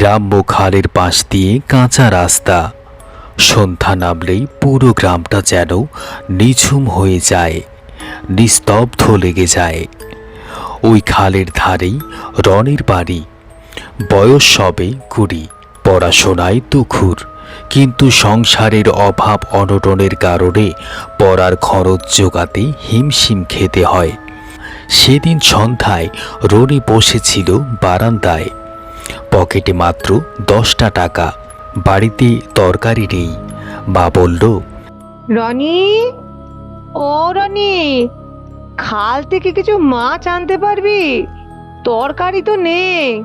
গ্রাম্য খালের পাশ দিয়ে কাঁচা রাস্তা। সন্ধ্যা নামলেই পুরো গ্রামটা যেন নিঝুম হয়ে যায়, নিস্তব্ধ লেগে যায়। ওই খালের ধারেই রনির বাড়ি। বয়স সবে কুড়ি, পড়াশোনায় দুখুর, কিন্তু সংসারের অভাব অনটনের কারণে পড়ার খরচ জোগাতে হিমশিম খেতে হয়। সেদিন সন্ধ্যায় রনি বসেছিল বারান্দায়। পকেটে মাত্র দশটা টাকা। বাড়িতে তরকারি নেই। মা বলল রনি? ও রনি খাল থেকে কিছু মাছ আনতে পারবি? তরকারি তো নেই।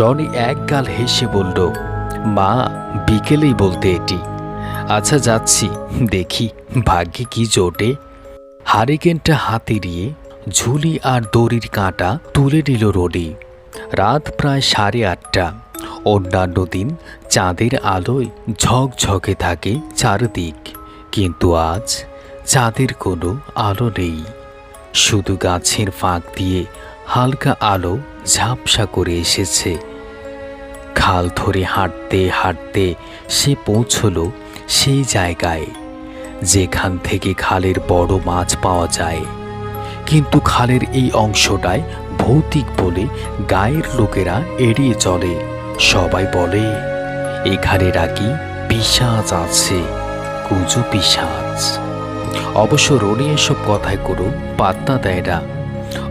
রনি এক গাল হেসে বলল মা বিকেলেই বলতে এটি। আচ্ছা যাচ্ছি দেখি ভাগ্যে কি জোটে। হারিকেনটা হাতে নিয়ে ঝুলি আর দড়ির কাঁটা তুলে নিল রনি। রাত প্রায় সাড়ে আটটা। অন্যান্য দিন চাঁদের আলোয় ঝকঝকে থাকে চারদিক। কিন্তু আজ চাঁদের কোনো আলো নেই। শুধু গাছের ফাঁক দিয়ে হালকা আলো ঝাপসা করে এসেছে। খাল ধরে হাঁটতে হাঁটতে সে পৌঁছল সেই জায়গায়, যেখান থেকে খালের বড় মাছ পাওয়া যায়। কিন্তু খালের এই অংশটায় ভৌতিক বলে গায়ের লোকেরা এড়িয়ে চলে। সবাই বলে, এখানে নাকি পিসাজ আছে, কুজো পিসাজ অবশ্য রনি এসব কথায় কোনো পাত্তা দেয় না।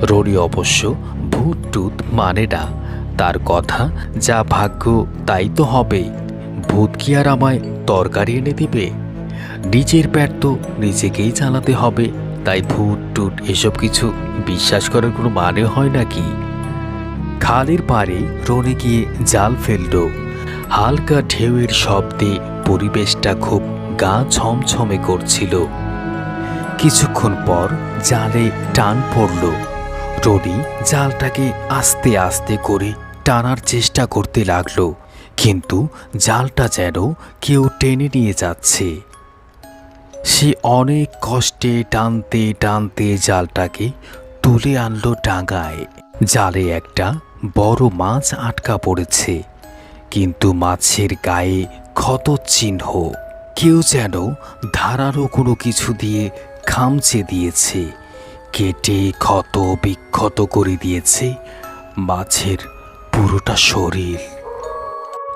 রনি অবশ্য ভূত টুত মানে না। তার কথা যা ভাগ্য, তাই তো হবে। ভূত কি আর আমায় তরকারি এনে দিবে? নিজের প্যাট তো নিজেকেই চালাতে হবে। তাই ভূত, টুট এসব কিছু বিশ্বাস করার কোনো মানে হয় নাকি? খালের পাড়ে রনে গিয়ে জাল ফেলল। হালকা ঢেউয়ের শব্দে পরিবেশটা খুব গা ছমছমে করছিল। কিছুক্ষণ পর জালে টান পড়ল। রনি জালটাকে আস্তে আস্তে করে টানার চেষ্টা করতে লাগল, কিন্তু জালটা যেন কেউ টেনে নিয়ে যাচ্ছে। সে অনেক কষ্টে টানতে টানতে জালটাকে তুলে আনলো ডাঙায় জালে একটা বড় মাছ আটকা পড়েছে, কিন্তু মাছের গায়ে ক্ষত চিহ্ন। কেউ যেন ধারালো কোনো কিছু দিয়ে খামচে দিয়েছে, কেটে ক্ষত বিক্ষত করে দিয়েছে মাছের পুরোটা শরীর।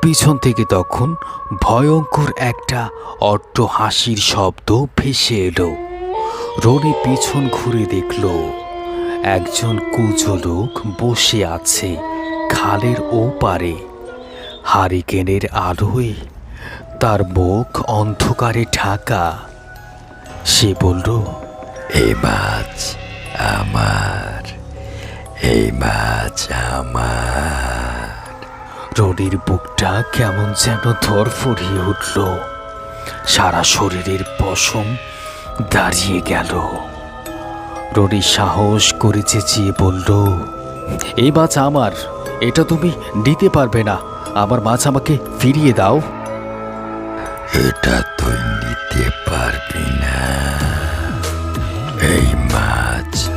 পিছন থেকে তখন ভয়ঙ্কর একটা অট্ট হাসির শব্দ ভেসে এলো। রনি পিছন ঘুরে দেখল, একজন কুজো লোক বসে আছে খালের ওপারে। হারিকেনের আলোয় তার মুখ অন্ধকারে ঢাকা। সে বলল, এ মাছ আমার এই মাছ আমার। রনির বুকটা কেমন যেন ধরফরিয়ে উঠল। সারা শরীরের পশম দাঁড়িয়ে গেল। রনি সাহস করে চেঁচিয়ে বলল এই মাছ আমার, এটা তুমি নিতে পারবে না। আমার মাছ আমাকে ফিরিয়ে দাও। এটা তুই নিতে পারবি না। এই মাছ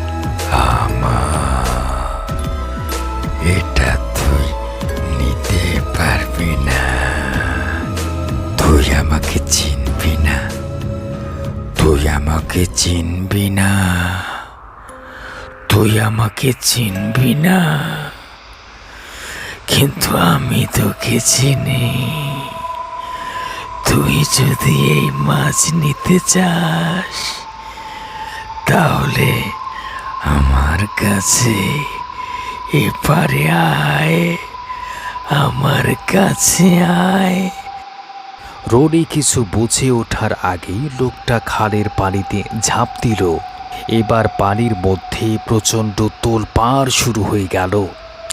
আমার। এটা আমাকে চিনবি না। তুই আমাকে চিনবি না। কিন্তু আমি তোকে চিনি। তুই যদি এই মাছ নিতে চাস, তাহলে আমার কাছে এপারে আয়, আমার কাছে আয়। রনি কিছু বুঝে ওঠার আগেই লোকটা খালের পানিতে ঝাঁপ দিল। এবার পানির মধ্যে প্রচণ্ড তোল তোলপাড় শুরু হয়ে গেল,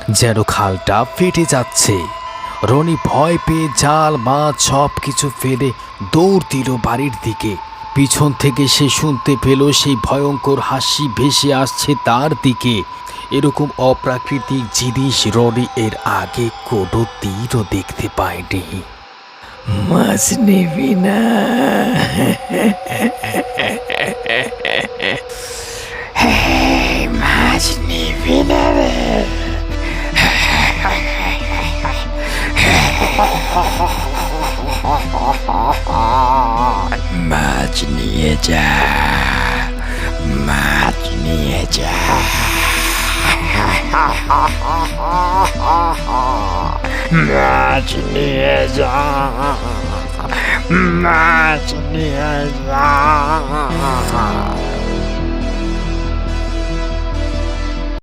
যেন খালটা ফেটে যাচ্ছে। রনি ভয় পেয়ে জাল, মাছ সব কিছু ফেলে দৌড় দিল বাড়ির দিকে। পিছন থেকে সে শুনতে পেল সেই ভয়ঙ্কর হাসি ভেসে আসছে তার দিকে। এরকম অপ্রাকৃতিক জিনিস রনি এর আগে কোনো দিনও দেখতে পায়নি। মাছ নিবি না মাছ নিবি না রে মাছ নিয়ে যা মাছ নিয়ে যা মাছ নিয়ে যা মাছ নিয়ে যা